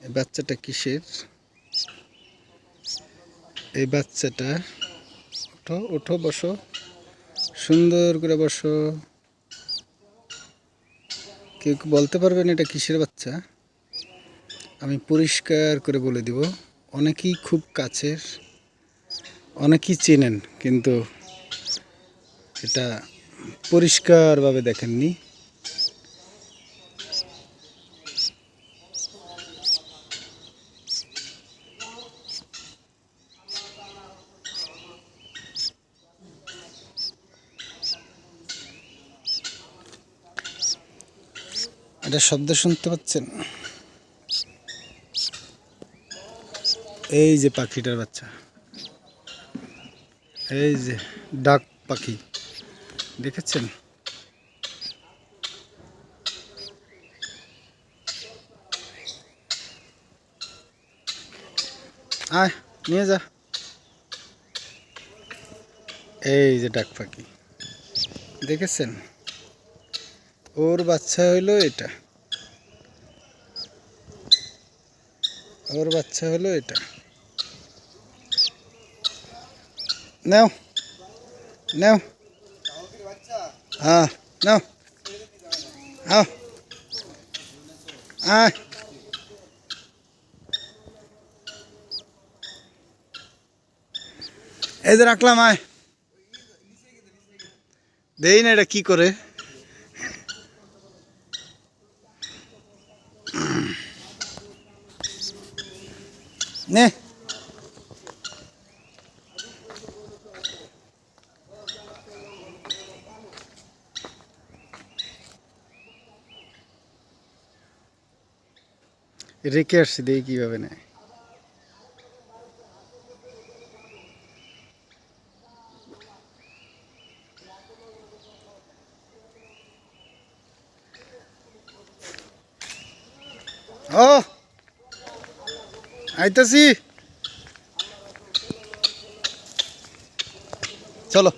এই বাচ্চাটা কিসের? এই বাচ্চাটা, ওঠো ওঠো, বসো। সুন্দর করে বসো। কেউ বলতে পারবেন এটা কিসের বাচ্চা? আমি পরিষ্কার করে বলে দিব, অনেকেই খুব কাছের, অনেকেই চেনেন, কিন্তু এটা পরিষ্কারভাবে দেখেননি। এটা শব্দ শুনতে পাচ্ছেন? এই যে পাখিটার বাচ্চা। এই যে ডাক পাখি। দেখেছেন? আয়, নিয়ে যা। এই যে ডাক পাখি। দেখেছেন? ওর বাচ্চা হইল এটা। ওর বাচ্চা হলো এটা। নাও। নাও। হ্যাঁ নাও। হ্যাঁ। আয়। এই যে রাখলাম, আয়। দেই না এটা কি করে? নে রেখে আসছি দেখি কিভাবে নেয় ও আইতাছি চলো